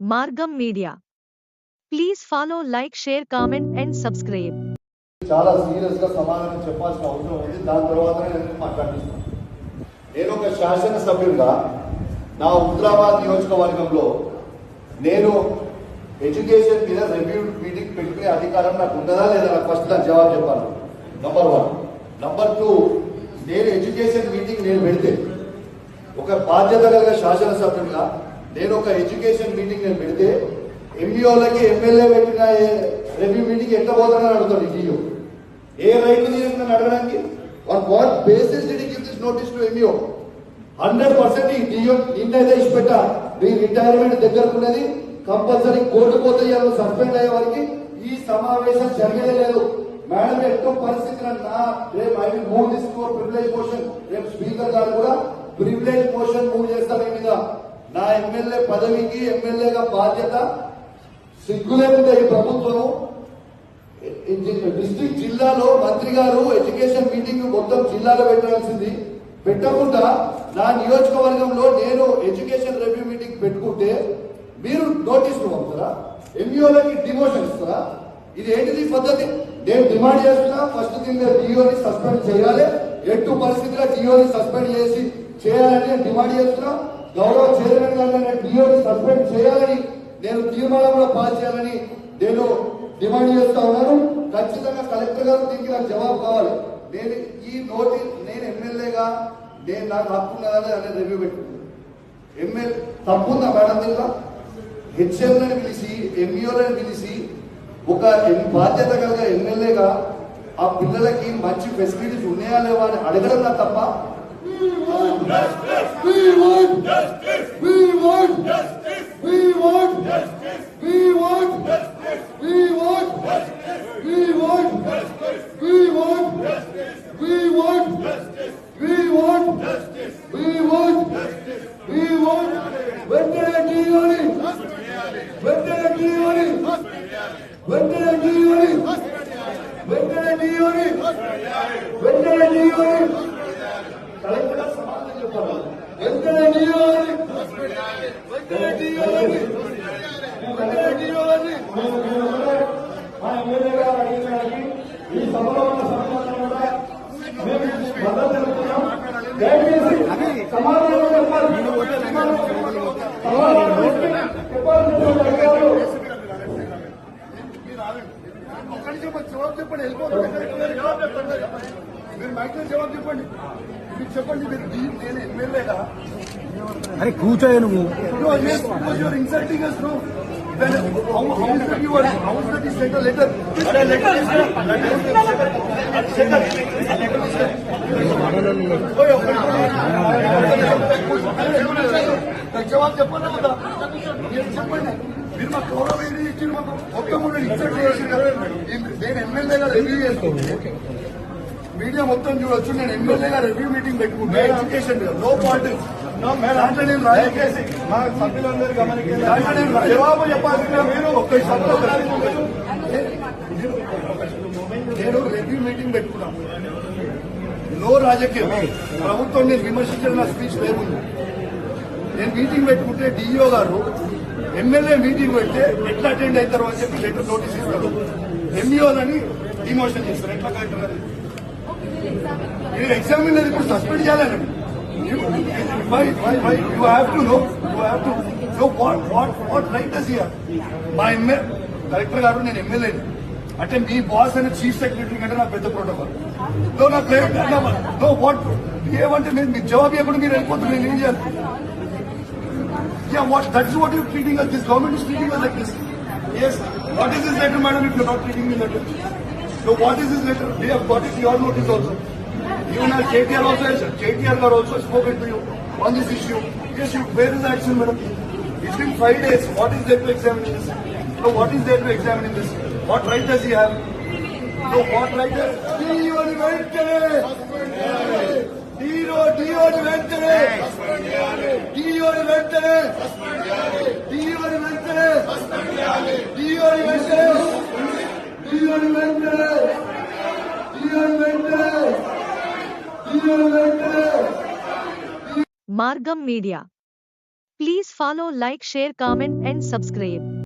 Margam media. Please follow like share comment and subscribe. చాలా సీరియస్గా సమాధానం చెప్పాల్సిన అవసరం ఉంది. దాని తర్వాత నేను మాట్లాడిస్తున్నాను నేను ఒక శాసనసభ్యుడిగా నా హుద్రాబాద్ నియోజకవర్గంలో నేను ఎడ్యుకేషన్ మీద రివ్యూ మీటింగ్ పెట్టుకునే అధికారం నాకు ఉన్నదా లేదా నాకు ఫస్ట్ దాని జవాబు చెప్పాలి. నంబర్ వన్ నంబర్ టూ నేను ఎడ్యుకేషన్ మీటింగ్ నేను పెడితే ఒక బాధ్యత కలిగిన శాసనసభ్యుడిగా నేను ఒక ఎడ్యుకేషన్ మీటింగ్ నేను పెడితే ఎంబీఓలకి ఎమ్మెల్యే పెట్టిన రెవ్యూ మీటింగ్ ఎట్లా పోతానని అడుగుతాడు డిఓ ఏ రైట్ ఉంది అడగడానికి? On what basis did give this notice to MEO hundred percent ఈ డిఓ నిన్నైతే ఇచ్చిపెట్ట. మీ రిటైర్మెంట్ దగ్గరకున్నది కంపల్సరీ కోర్టు పోతే సస్పెండ్ అయ్యే వారికి ఈ సమావేశం జరిగేదే లేదు. మేడం ఎట్టో పరిస్థితులు నా రేపు I will move this for privilege motion రేపు స్పీకర్ గారు కూడా ప్రివిలేజ్ మోషన్ మూవ్ చేస్తారు మీద. నా ఎమ్మెల్యే పదవికి ఎమ్మెల్యేగా బాధ్యత సిగ్గు లేకుండా ఈ ప్రభుత్వం డిస్టిక్ జిల్లాలో మంత్రి గారు ఎడ్యుకేషన్ మీటింగ్ మొత్తం జిల్లాలో పెట్టాల్సింది పెట్టకుండా నా నియోజకవర్గంలో నేను ఎడ్యుకేషన్ రివ్యూ మీటింగ్ పెట్టుకుంటే మీరు నోటీసులు పంపుతారా? ఎంఈఓలకి డిమోషన్ ఇస్తారా? ఇది ఏంటిది పద్ధతి? నేను డిమాండ్ చేస్తున్నా ఫస్ట్ థింగ్ డిఓని సస్పెండ్ చేయాలి. ఎట్టు పరిస్థితిలో డిఓని సస్పెండ్ చేసి చేయాలని డిమాండ్ చేస్తున్నా. గౌరవ చైర్మన్ చేయాలని నేను తీర్మానంలో కూడా పాస్ చేయాలని నేను డిమాండ్ చేస్తా ఉన్నాను. ఖచ్చితంగా కలెక్టర్ గారు దీనికి నాకు జవాబు కావాలి. నేను ఈ నోటి నేను ఎమ్మెల్యేగా నేను నాకు హక్కు ఉన్నదా అనేది రివ్యూ పెట్టుకున్నాను ఎమ్మెల్యే తప్పుందా మేడం దీంట్లో? హెచ్ఎంలను పిలిచి ఎంఈఓలను పిలిచి ఒక బాధ్యత కలిగే ఎమ్మెల్యేగా ఆ పిల్లలకి మంచి ఫెసిలిటీస్ ఉన్నాయా లేవా అని అడగడం నా తప్ప? We want justice. We want justice. We want justice. We want justice. We want justice. We want justice. We want justice. We want justice. We want Vandana Jeevani. Vandana Jeevani. We want. Vandana Jeevani. Vandana Jeevani. మన MLA గారు అడిగినానికి చెప్పండి వెళ్ళిపోతుంది మీరు మైక్లో జవాబు చెప్పండి. మీరు చెప్పండి మీరు నేను ఎమ్మెల్యేగా అరే కూర్చోయా నువ్వు. యువర్ ఇన్సల్టింగ్ అస్ నో జవాబు చెప్పాలి కదా మీరు చెప్పండి. మీరు మా గౌరవ ఏది ఇచ్చిన మాకు? ఒక్క మూడు ఇన్సల్ట్ చేసి నేను ఎమ్మెల్యేగా రివ్యూ చేస్తాను. మీడియా మొత్తం చూడొచ్చు. నేను ఎమ్మెల్యేగా రివ్యూ మీటింగ్ పెట్టుకుంటే. ఎడ్యుకేషన్ నో పాలిటిక్స్ దాంట్లో నేను రాజకీయ మా సభ్యులందరూ గమనించారు దాంట్లో నేను జవాబు చెప్పాల్సిన మీరు ఒక్క సభలో నేను రివ్యూ మీటింగ్ పెట్టుకున్నాను నో రాజకీయం. ప్రభుత్వం నేను విమర్శించిన నా స్పీచ్ లేదు నేను మీటింగ్ పెట్టుకుంటే డిఈఓ గారు ఎమ్మెల్యే మీటింగ్ పెడితే ఎట్లా అటెండ్ అవుతారు అని చెప్పి లెటర్ నోటీస్ ఇస్తారు. ఎంఈఓలని డిమోషన్ చేస్తారు. ఎట్లా గారు? మీరు ఎగ్జామినర్ ఇప్పుడు సస్పెండ్ చేయాలని you have to know you have to know what what what right does year మా ఎంఏ కలెక్టర్ గారు నేను ఎమ్మెల్యేని అంటే మీ బాస్ అనే చీఫ్ సెక్రటరీ కంటే నా పెద్ద ప్రోటోకాల్ నో నా ప్లేట్ నో వాట్ ఏమంటే మీరు మీ జవాబు ఇవ్వకుండా మీరు వెళ్ళిపోతున్నారు నేను ఏం చేయాలి? Ya what that's what you treating this government is treating like this yes what is this letter madam if you not treating me letter so what is this letter we have got it your notice also Even as KTR also, has, KTR are also spoken to you on this issue. Yes, you, where is the action, madam? It's been five days. What is there to examine in this? So what is there to examine in this? What right does he have? So what right does... D.O.D. Ventare! D.O.D. Ventare! D.O.D. Ventare! D.O.D. Ventare! D.O.D. Ventare! D.O.D. Ventare! D.O.D. Ventare! Margam media please follow like share comment and subscribe